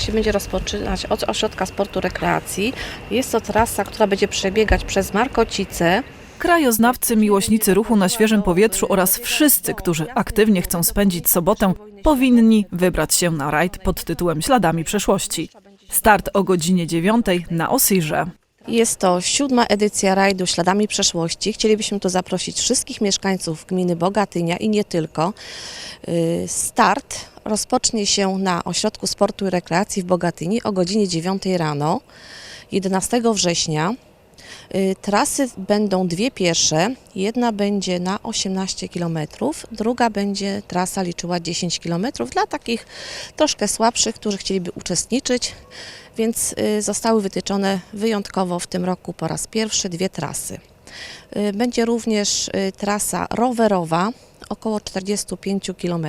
się będzie rozpoczynać od ośrodka sportu rekreacji. Jest to trasa, która będzie przebiegać przez Markocice. Krajoznawcy, miłośnicy ruchu na świeżym powietrzu oraz wszyscy, którzy aktywnie chcą spędzić sobotę, powinni wybrać się na rajd pod tytułem Śladami przeszłości. Start o godzinie 9 na Osirze. Jest to siódma edycja rajdu Śladami Przeszłości. Chcielibyśmy tu zaprosić wszystkich mieszkańców gminy Bogatynia i nie tylko. Y, Start rozpocznie się na Ośrodku Sportu i Rekreacji w Bogatyni o godzinie 9 rano 11 września. Y, Trasy będą dwie piesze. Jedna będzie na 18 km, druga będzie trasa liczyła 10 km dla takich troszkę słabszych, którzy chcieliby uczestniczyć. Więc y, zostały wytyczone wyjątkowo w tym roku po raz pierwszy dwie trasy. Y, Będzie również trasa rowerowa około 45 km.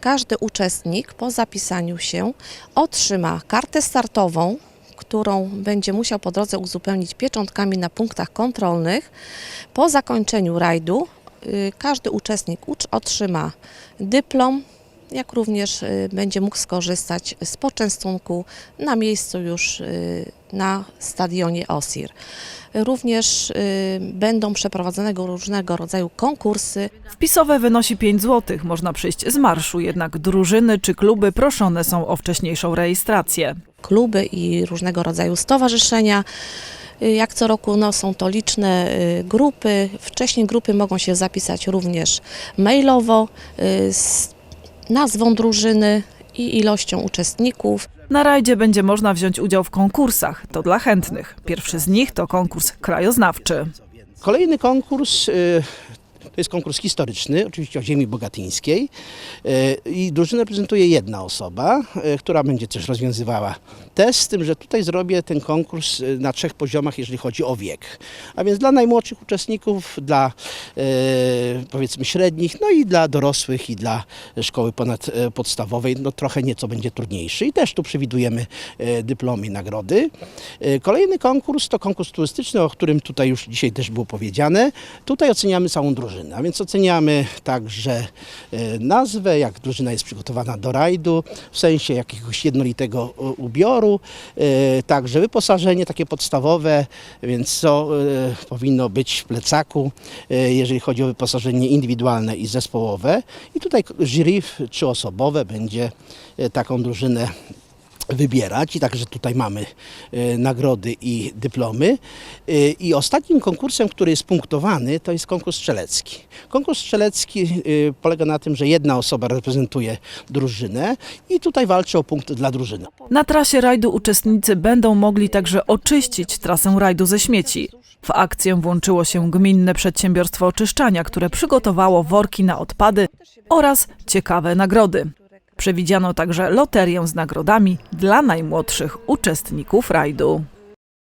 Każdy uczestnik po zapisaniu się otrzyma kartę startową, którą będzie musiał po drodze uzupełnić pieczątkami na punktach kontrolnych. Po zakończeniu rajdu y, każdy uczestnik ucz- otrzyma dyplom, jak również y, będzie mógł skorzystać z poczęstunku na miejscu już y, na stadionie Osir. Również będą przeprowadzone różnego rodzaju konkursy. Wpisowe wynosi 5 zł. Można przyjść z marszu, jednak drużyny czy kluby proszone są o wcześniejszą rejestrację. Kluby i różnego rodzaju stowarzyszenia. Y, Jak co roku no, są to liczne y, grupy. Wcześniej grupy mogą się zapisać również mailowo y, z nazwą drużyny i ilością uczestników. Na rajdzie będzie można wziąć udział w konkursach. To dla chętnych. Pierwszy z nich to konkurs krajoznawczy. Kolejny konkurs to jest konkurs historyczny, oczywiście o ziemi bogatyńskiej y, i drużynę reprezentuje jedna osoba, y, która będzie też rozwiązywała test, z tym, że tutaj zrobię ten konkurs y, na trzech poziomach, jeżeli chodzi o wiek. A więc dla najmłodszych uczestników, dla powiedzmy średnich, no i dla dorosłych i dla szkoły ponadpodstawowej, no trochę nieco będzie trudniejszy i też tu przewidujemy dyplomy i nagrody. Y, Kolejny konkurs to konkurs turystyczny, o którym tutaj już dzisiaj też było powiedziane. Tutaj oceniamy całą drużynę, a więc oceniamy także y, nazwę, jak drużyna jest przygotowana do rajdu, w sensie jakiegoś jednolitego y, ubioru, także wyposażenie takie podstawowe, więc co powinno być w plecaku, jeżeli chodzi o wyposażenie indywidualne i zespołowe. I tutaj jury trzyosobowe będzie taką drużynę wybierać i także tutaj mamy e, nagrody i dyplomy. E, I ostatnim konkursem, który jest punktowany, to jest konkurs strzelecki. Konkurs strzelecki e, polega na tym, że jedna osoba reprezentuje drużynę i tutaj walczy o punkt dla drużyny. Na trasie rajdu uczestnicy będą mogli także oczyścić trasę rajdu ze śmieci. W akcję włączyło się gminne przedsiębiorstwo oczyszczania, które przygotowało worki na odpady oraz ciekawe nagrody. Przewidziano także loterię z nagrodami dla najmłodszych uczestników rajdu.